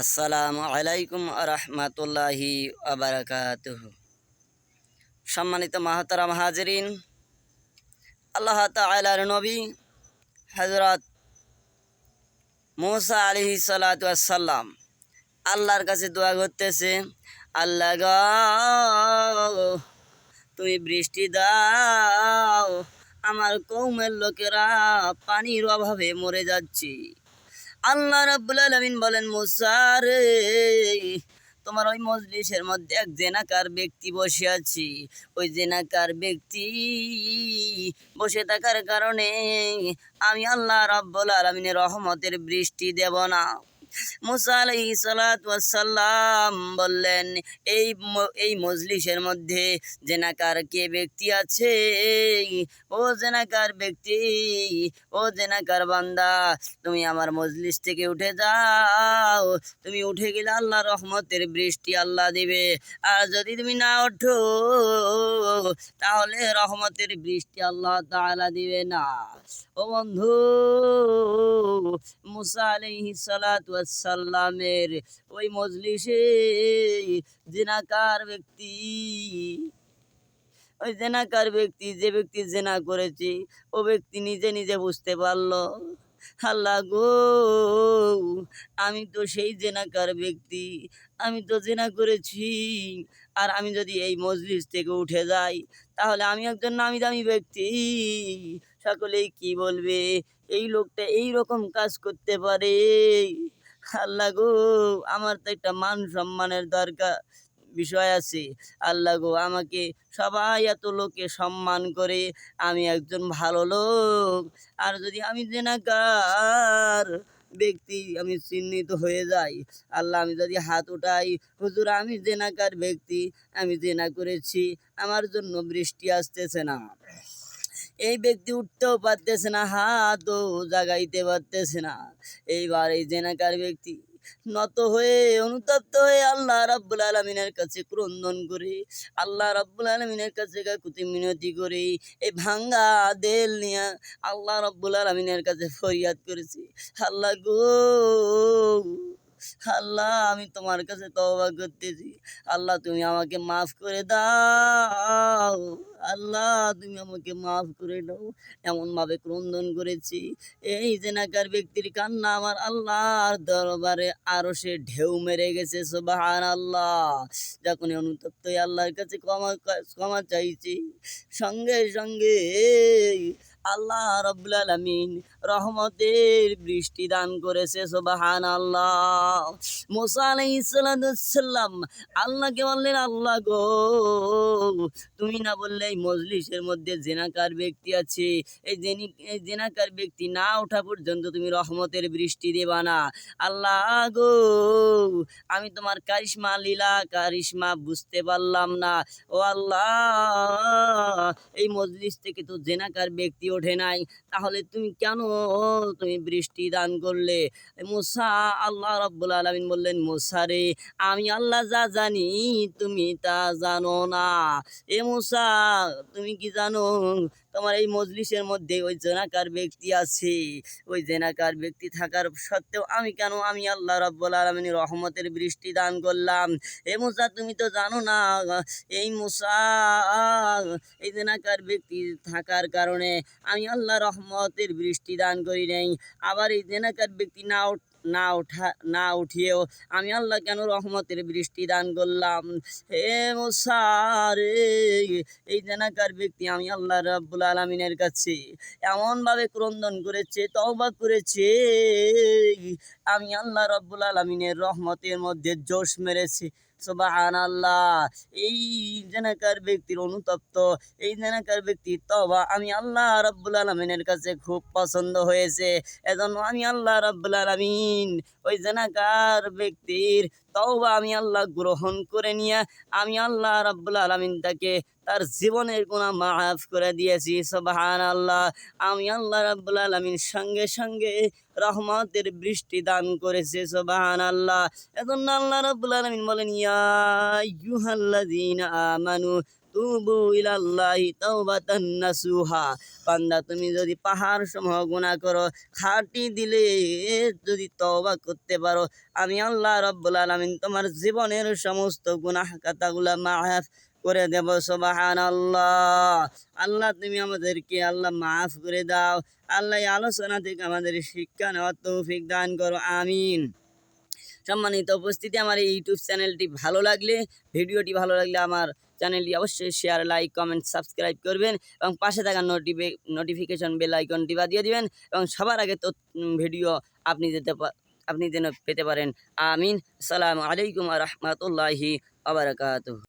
আসসালামু আলাইকুম রহমতুল্লাহি আবরকাত সম্মানিত মাহতারাম হাজরিন, আল্লাহ তালার নবী হজরত মুসা আলহি সালাতাম আল্লাহর কাছে দোয়া করতেছে, আল্লাহ গো, তুমি বৃষ্টি দাও, আমার কৌমের লোকেরা পানির অভাবে মরে যাচ্ছি। আল্লাহ রাব্বুল আলামিন বলেন, মুসা রে, তোমার ওই মজলিসের মধ্যে এক জেনাকার ব্যক্তি বসে আছি। ওই জেনাকার ব্যক্তি বসে থাকার কারণে আমি আল্লাহ রাব্বুল আলামিনের রহমতের বৃষ্টি দেব না। মুসা আলাইহি সালাম বললেন, এই এই মজলিসের মধ্যে জেনাকার কে ব্যক্তি আছে? ও জেনাকার ব্যক্তি, ও জেনাকার বান্দা, তুমি আমার মজলিস থেকে উঠে যাও। তুমি উঠে গেলে আল্লাহ রহমতের বৃষ্টি আল্লাহ দিবে। আর যদি তুমি না ওঠো, তাহলে রহমতের বৃষ্টি আল্লাহ তাআলা দিবে না। ও বন্ধু, মুসা আলাইহিস সালাতু ওয়াসসালামের ওই মজলিসে জিনাকার ব্যক্তি, ওই জেনাকার ব্যক্তি যে ব্যক্তি জেনা করেছে, ও ব্যক্তি নিজে নিজে বুঝতে পারল, আল্লাহ গো, আমি তো সেই জেনাকার ব্যক্তি, আমি তো জেনা করেছি, আর আমি যদি এই মজলিস থেকে উঠে যাই, তাহলে আমি একজন নামি দামি ব্যক্তি। সকলেই কি বলবে? এই লোকটা এই রকম কাজ করতে পারে। আল্লাহ গো, আমার তো একটা মান সম্মানের দরকার, বিষয় আছে। আল্লাহ গো, আমাকে সবাই এত লোকে সম্মান করে, আমি একজন ভালো লোক। আর যদি আমি জেনাকার ব্যক্তি, আমি চিহ্নিত হয়ে যাই। আল্লাহ, আমি যদি হাত উঠাই, হুজুর, আমি জেনাকার ব্যক্তি, আমি জেনা করেছি, আমার জন্য বৃষ্টি আসতেছে না। এই ব্যক্তি উঠতেও পারতেছে না, হাতও জাগাইতে পারতেছে না। এইবার এই জেনাকার ব্যক্তি নত হয়ে, অনুতপ্ত হয়ে আল্লাহ রাব্বুল আলমিনের কাছে ক্রন্দন করে, আল্লাহ রাব্বুল আলমিনের কাছে কাকুতি মিনতি করে এই ভাঙ্গা দেল নিয়ে আল্লাহ রাব্বুল আলমিনের কাছে ফরিয়াদ করেছি। আল্লাহ গো, আল্লাহ আমি তোমার কাছে তওবা করতেছি। আল্লাহ তুমি আমাকে মাফ করে দাও। আল্লাহ, তুমি আমাকে মাফ করে দাও। এমনভাবে ক্রন্দন করেছি। এই জেনাকার ব্যক্তির কান্না আমার আল্লাহর দরবারে আরও সে ঢেউ মেরে গেছে সোবাহান আল্লাহ যখন অনুতপ্ত হয়ে আল্লাহর কাছে ক্ষমা ক্ষমা চাইছি, সঙ্গে সঙ্গে আল্লাহ রব্বুল আলমিন রহমতের বৃষ্টি দান করেছে সুবাহান আল্লাহ মোসা আলাইসাল্লাম আল্লাহকে বললেন, আল্লাহ গো, তুমি না বললে এই মজলিসের মধ্যে জেনাকার ব্যক্তি আছে। এই জেনি জেনাকার ব্যক্তি না ওঠা পর্যন্ত তুমি রহমতের বৃষ্টি দেবা না। আল্লাহ গো, আমি তোমার কারিশমা, লীলা কারিশমা বুঝতে পারলাম না। ও আল্লাহ, এই মজলিস থেকে তো জেনাকার ব্যক্তি ওঠে নাই। তাহলে তুমি কেন, তুমি বৃষ্টি দান করলে? মুসা, আল্লাহ রব্বুল আলমিন বললেন, মুসা রে, আমি আল্লাহ যা জানি, তুমি তা জানো না। এ মুসা, তুমি কি জানো তোমার এই মজলিসের মধ্যে ওই জেনাকার ব্যক্তি আছে। ওই জেনাকার ব্যক্তি থাকার সত্ত্বেও আমি কেন? আমি আল্লাহ রব্বুল আলমিনের রহমতের বৃষ্টি দান করলাম। এ মুসা, তুমি তো জানো না, এই মুসা, এই জেনাকার ব্যক্তি থাকার কারণে আমি আল্লাহ রহমতের বৃষ্টি দান করি নাই। আবার এই জেনাকার ব্যক্তি না না উঠা, না উঠিয়েও আমি আল্লাহ কেন রহমতের বৃষ্টি দান করলাম? হে মুসা সারে এই জেনাকার ব্যক্তি আমি আল্লাহ রাব্বুল আলমিনের কাছে এমনভাবে ক্রন্দন করেছে, তওবা করেছে, আমি আল্লাহ রব্বুল আলমিনের রহমতের মধ্যে জোশ মেরেছে। সুবাহান আল্লাহ এই জেনাকার ব্যক্তির অনুতপ্ত, এই জেনাকার ব্যক্তির তবা আমি আল্লাহ রাব্বুল আলমিনের কাছে খুব পছন্দ হয়েছে। এজন্য আমি আল্লাহ রাব্বুল আলমিন ওই জেনাকার ব্যক্তির তওবা আমি আল্লাহ গ্রহণ করে নিয়ে আমি আল্লাহ রাব্বুল আলমিন তাকে তার জীবনের গুণা মাফ করে দিয়েছি সুবহান আল্লাহ আমি আল্লাহ রাব্বুল আলমিন সঙ্গে সঙ্গে রহমতের বৃষ্টি দান করেছে সুবহান আল্লাহ এজন্য আল্লাহ রাব্বুল আলমিন বলেন, ইয়া আমানু তুবু ইলাল্লাহি তাওবাতান নাসুহা। বান্দা, তুমি যদি পাহাড় সমূহ গুনাহ করো, খাটি দিলে যদি তওবা করতে পারো, আমি আল্লাহ রব্বুল আলামিন তোমার জীবনের সমস্ত গুনাহ খাতাগুলা মাফ করে দেব সুবাহান আল্লাহ আল্লাহ তুমি আমাদেরকে আল্লাহ মাফ করে দাও। আল্লাহ আলোচনা থেকে আমাদের শিক্ষা নেওয়ার তৌফিক দান করো, আমিন। সম্মানিত উপস্থিতি, আমার এই ইউটিউব চ্যানেলটি ভালো লাগলে, ভিডিওটি ভালো লাগলে আমার চ্যানেলটি অবশ্যই শেয়ার লাইক কমেন্ট সাবস্ক্রাইব করবেন এবং পাশে থাকা নোটিফি নোটিফিকেশন বেল আইকনটি বাজিয়ে দিবেন এবং সবার আগে তো ভিডিও আপনি যেতে আপনি যেন পেতে পারেন। আমিন। সালাম আলাইকুম রহমতুল্লাহি আবরকাত